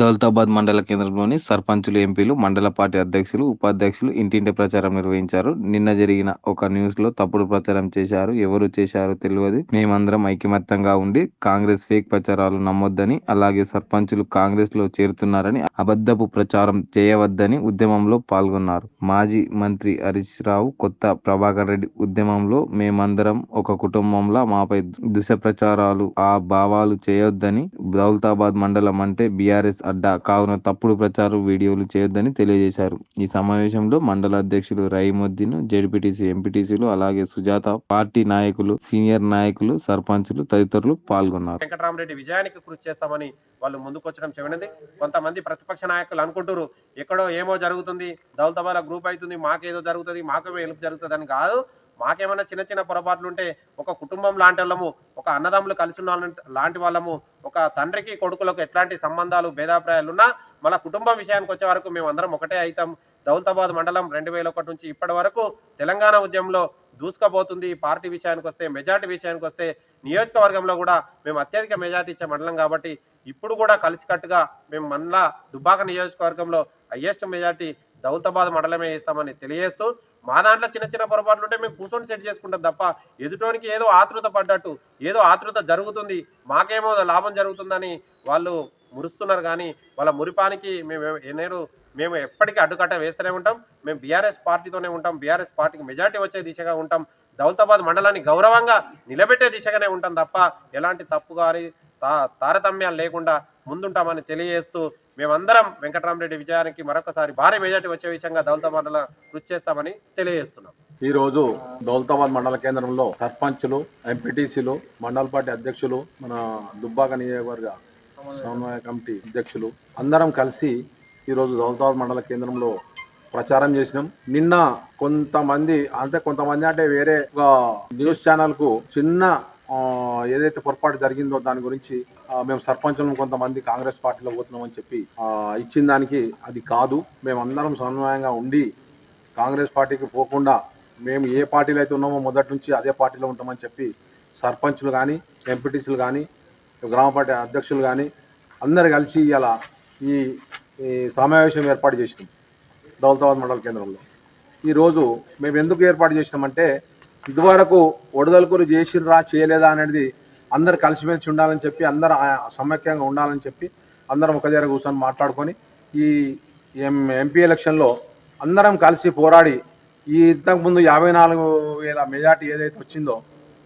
దౌలతాబాద్ మండల కేంద్రంలోని సర్పంచులు ఎంపీలు మండల పార్టీ అధ్యక్షులు ఉపాధ్యక్షులు ఇంటింటి ప్రచారం నిర్వహించారు. నిన్న జరిగిన ఒక న్యూస్లో తప్పుడు ప్రచారం చేశారు. ఎవరు చేశారో తెలియదు. మేమందరం ఐకమత్యంగా ఉండి కాంగ్రెస్ ఫేక్ ప్రచారాలు నమ్మొద్దని అలాగే సర్పంచులు కాంగ్రెస్లో చేరుతున్నారని అబద్ధపు ప్రచారం చేయవద్దని ఉద్యమంలో పాల్గొన్నారు. మాజీ మంత్రి హరీష్ రావు కొత్త ప్రభాకర్ రెడ్డి ఉద్యమంలో మేమందరం ఒక కుటుంబంలా మాపై దుష ప్రచారాలు ఆ భావాలు చేయొద్దని దౌలతాబాద్ మండలం అంటే బీఆర్ఎస్ అడ్డా కావున తప్పుడు ప్రచారం వీడియోలు చేయొద్దని తెలియజేశారు. ఈ సమావేశంలో మండల అధ్యక్షులు రహీముద్దీన్ జెడ్పీటీసీ ఎంపీటీసీలు అలాగే సుజాత పార్టీ నాయకులు సీనియర్ నాయకులు సర్పంచులు తదితరులు పాల్గొన్నారు. వెంకటరామరెడ్డి విజయానికి కృషి చేస్తామని వాళ్ళు ముందుకొచ్చడం చెవినది కొంతమంది ప్రతిపక్ష నాయకులు అనుకుంటారు ఎక్కడో ఏమో జరుగుతుంది దౌలతాబాద్ గ్రూప్ అవుతుంది మాకేదో జరుగుతుంది మాకేమో హెల్ప్ జరుగుతుంది అని కాదు. మాకేమైనా చిన్న చిన్న పొరపాట్లు ఉంటే ఒక కుటుంబం లాంటి వాళ్ళము ఒక అన్నదమ్ములు కలిసి ఉన్న వాళ్ళ- లాంటి వాళ్ళము ఒక తండ్రికి కొడుకులకు ఎట్లాంటి సంబంధాలు భేదాభిప్రాయాలు ఉన్నా మన కుటుంబం విషయానికి వచ్చే వరకు మేము అందరం ఒకటే అవుతాం. దౌలతాబాద్ మండలం రెండు వేల ఒకటి నుంచి ఇప్పటి వరకు తెలంగాణ ఉద్యమంలో దూసుకుపోతుంది. పార్టీ విషయానికి వస్తే మెజార్టీ విషయానికి వస్తే నియోజకవర్గంలో కూడా మేము అత్యధిక మెజార్టీ ఇచ్చే మండలం కాబట్టి ఇప్పుడు కూడా కలిసికట్టుగా మేము మళ్ళా దుబ్బాక నియోజకవర్గంలో హయ్యెస్ట్ మెజార్టీ దౌతాబాద్ మండలమే వేస్తామని తెలియజేస్తూ మా దాంట్లో చిన్న చిన్న పొరపాట్లు ఉంటే మేము కూర్చొని సెట్ చేసుకుంటాం తప్ప ఎదుటోనికి ఏదో ఆతృత పడ్డట్టు ఏదో ఆతృత జరుగుతుంది మాకేమో లాభం జరుగుతుందని వాళ్ళు మురుస్తున్నారు కానీ వాళ్ళ మురిపానికి మేము ఎన్నడూ మేము ఎప్పటికీ అడ్డుకట్ట వేస్తూనే ఉంటాం. మేము బీఆర్ఎస్ పార్టీతోనే ఉంటాం. బీఆర్ఎస్ పార్టీకి మెజార్టీ వచ్చే దిశగా ఉంటాం. దౌలతాబాద్ మండలాన్ని గౌరవంగా నిలబెట్టే దిశగానే ఉంటాం తప్ప ఎలాంటి తప్పు గారి తా తారతమ్యాలు లేకుండా ముందుంటామని తెలియజేస్తూ మేమందరం వెంకటరామరెడ్డి విజయానికి మరొకసారి భారీ మెజార్టీ వచ్చే విషయంగా దౌలత మండలం కృషి చేస్తామని తెలియజేస్తున్నాం. ఈ రోజు దౌలతాబాద్ మండల కేంద్రంలో సర్పంచులు ఎంపీటీసీలు మండల పార్టీ అధ్యక్షులు మన దుబ్బాక నియోజకవర్గ సమన్వయ కమిటీ అధ్యక్షులు అందరం కలిసి ఈరోజు దౌలతాబాద్ మండల కేంద్రంలో ప్రచారం చేసినాం. నిన్న కొంతమంది అంటే కొంతమంది అంటే వేరే న్యూస్ ఛానల్కు చిన్న ఏదైతే పొరపాటు జరిగిందో దాని గురించి మేము సర్పంచులను కొంతమంది కాంగ్రెస్ పార్టీలో పోతున్నామని చెప్పి ఇచ్చిన దానికి అది కాదు. మేమందరం సమన్వయంగా ఉండి కాంగ్రెస్ పార్టీకి పోకుండా మేము ఏ పార్టీలో అయితే ఉన్నామో మొదటి నుంచి అదే పార్టీలో ఉంటామని చెప్పి సర్పంచులు కానీ ఎంపీటీసీలు కానీ గ్రామ పార్టీ అధ్యక్షులు కానీ అందరు కలిసి ఇలా ఈ ఈ సమావేశం ఏర్పాటు చేసినాం దౌలతాబాద్ మండల కేంద్రంలో. ఈరోజు మేము ఎందుకు ఏర్పాటు చేసినామంటే ఇదివరకు ఒడదలుకులు చేసిర్రా చేయలేదా అనేది అందరు కలిసిమెలిసి ఉండాలని చెప్పి అందరు సమైక్యంగా ఉండాలని చెప్పి అందరం ఒక దగ్గర కూర్చొని మాట్లాడుకొని ఈ ఎం ఎంపీ ఎలక్షన్లో అందరం కలిసి పోరాడి ఈ ఇంతకుముందు యాభై నాలుగు వేల మెజార్టీ ఏదైతే వచ్చిందో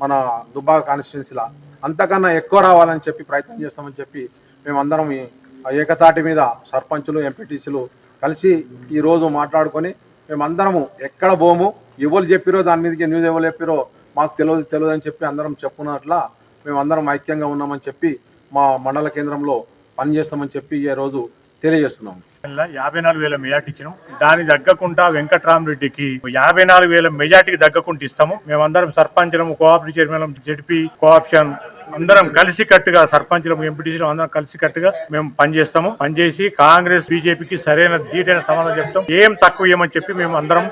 మన దుబ్బాక కాన్స్టిట్యున్సీలో అంతకన్నా ఎక్కువ రావాలని చెప్పి ప్రయత్నం చేస్తామని చెప్పి మేమందరం ఏకతాటి మీద సర్పంచులు ఎంపీటీసీలు కలిసి ఈరోజు మాట్లాడుకొని మేమందరము ఎక్కడ పోము ఎవరు చెప్పిరో దాని మీదకి న్యూస్ ఎవరు చెప్పిరో మాకు తెలియదు తెలియదు అని చెప్పి అందరం చెప్పుకున్నట్ల మేమందరం ఐక్యంగా ఉన్నామని చెప్పి మా మండల కేంద్రంలో పనిచేస్తామని చెప్పి ఈ రోజు తెలియజేస్తున్నాము యాభై నాలుగు వేల మెజార్టీ ఇచ్చినాం. దాని తగ్గకుండా వెంకట్రామరెడ్డికి యాభై నాలుగు వేల మెజార్టీకి తగ్గకుండా ఇస్తాము. మేమందరం sarpanch cooperative chairman ZP cooption అందరం కలిసి కట్టుగా ఎంపీటీసీలు అందరం కలిసి కట్టుగా మేము పనిచేస్తాము. పనిచేసి కాంగ్రెస్ బీజేపీకి సరైన ధీటైన సమాధానం చెప్తాం. ఏం తక్కువ ఏమని చెప్పి మేము అందరం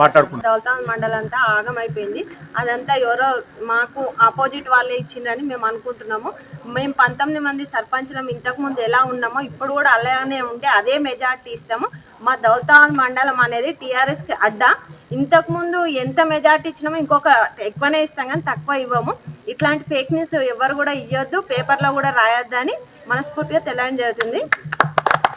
మాట్లాడుకుంటాం. దౌలతాబాద్ మండలం అంతా ఆగమైపోయింది. అదంతా ఎవరో మాకు ఆపోజిట్ వాళ్ళే ఇచ్చిందని మేము అనుకుంటున్నాము. మేము పంతొమ్మిది మంది సర్పంచులం ఇంతకు ముందు ఎలా ఉన్నామో ఇప్పుడు కూడా అలానే ఉంటే అదే మెజార్టీ ఇస్తాము. మా దౌతాన్ మండలం అనేది టీఆర్ఎస్కి అడ్డా. ఇంతకుముందు ఎంత మెజార్టీ ఇచ్చినామో ఇంకొక ఎక్కువనే ఇస్తాం కానీ తక్కువ ఇవ్వము. ఇట్లాంటి ఫేక్ న్యూస్ ఎవరు కూడా ఇవ్వద్దు పేపర్లో కూడా రాయొద్దని అని మనస్ఫూర్తిగా తెలియడం జరుగుతుంది.